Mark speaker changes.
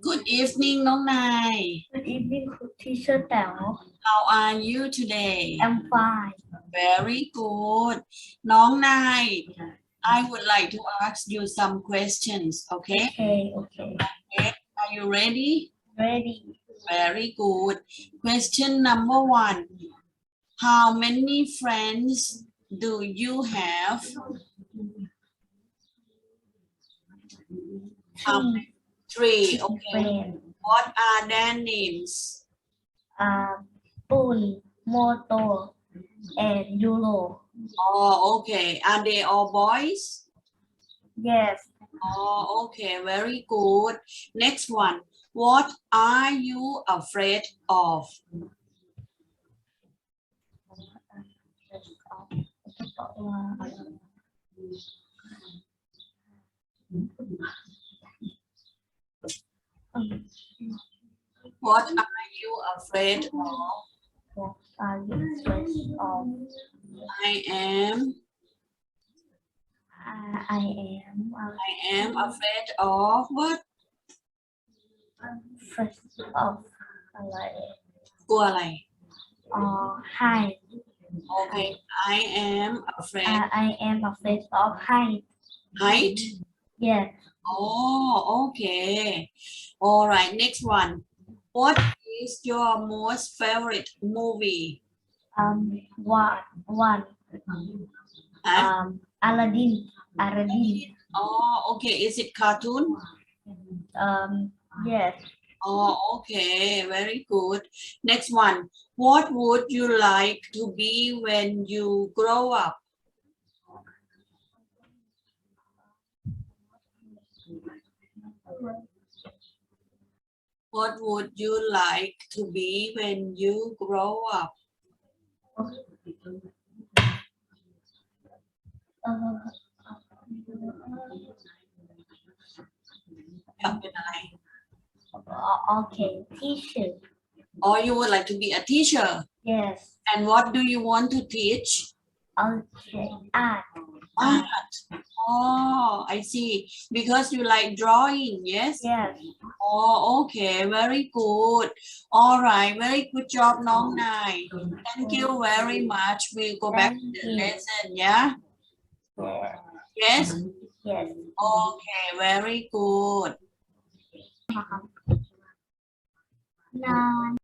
Speaker 1: Good evening, Nong Nai.
Speaker 2: Good evening, teacher Tao.
Speaker 1: How are you today?
Speaker 2: I'm fine.
Speaker 1: Very good. Nong Nai, I would like to ask you some questions, okay?
Speaker 2: Okay, okay. okay.
Speaker 1: Are you ready?
Speaker 2: Ready.
Speaker 1: Very good. Question number one. How many friends do you have? How many Three okay. What are their names
Speaker 2: Uh, Poon, Moto, and Euro.
Speaker 1: Oh okay Are they all boys
Speaker 2: Yes.
Speaker 1: Oh, okay, very good. Next one. What are you afraid of?
Speaker 2: Um,
Speaker 1: What are you afraid of?
Speaker 2: What are you afraid of?
Speaker 1: I am,
Speaker 2: I, I am
Speaker 1: I am afraid of what?
Speaker 2: afraid of อะไร
Speaker 1: กลัวอะไร
Speaker 2: uh, height.
Speaker 1: Okay, I am afraid.
Speaker 2: Uh, I am afraid of height.
Speaker 1: Height?
Speaker 2: Yes.
Speaker 1: Oh, okay. All right, next one. What is your most favorite movie?
Speaker 2: Um, one, one.
Speaker 1: Huh?
Speaker 2: Um, Aladdin. Aladdin.
Speaker 1: Oh, okay. Is it cartoon?
Speaker 2: Um, yes.
Speaker 1: Oh, okay, very good. Next one. What would you like to be when you grow up? What would you like to be when you grow up?
Speaker 2: Okay, teacher.
Speaker 1: Or you would like to be a teacher?
Speaker 2: Yes.
Speaker 1: And what do you want to teach?
Speaker 2: Okay, art.
Speaker 1: Art. Oh, I see. Because you like drawing, yes?
Speaker 2: Yes.
Speaker 1: Oh, okay, very good. All right, very good job, Nong Nai. Thank you very much. We'll go back to the lesson, yeah? Yes?
Speaker 2: Yes.
Speaker 1: Okay, very good.
Speaker 2: Nine.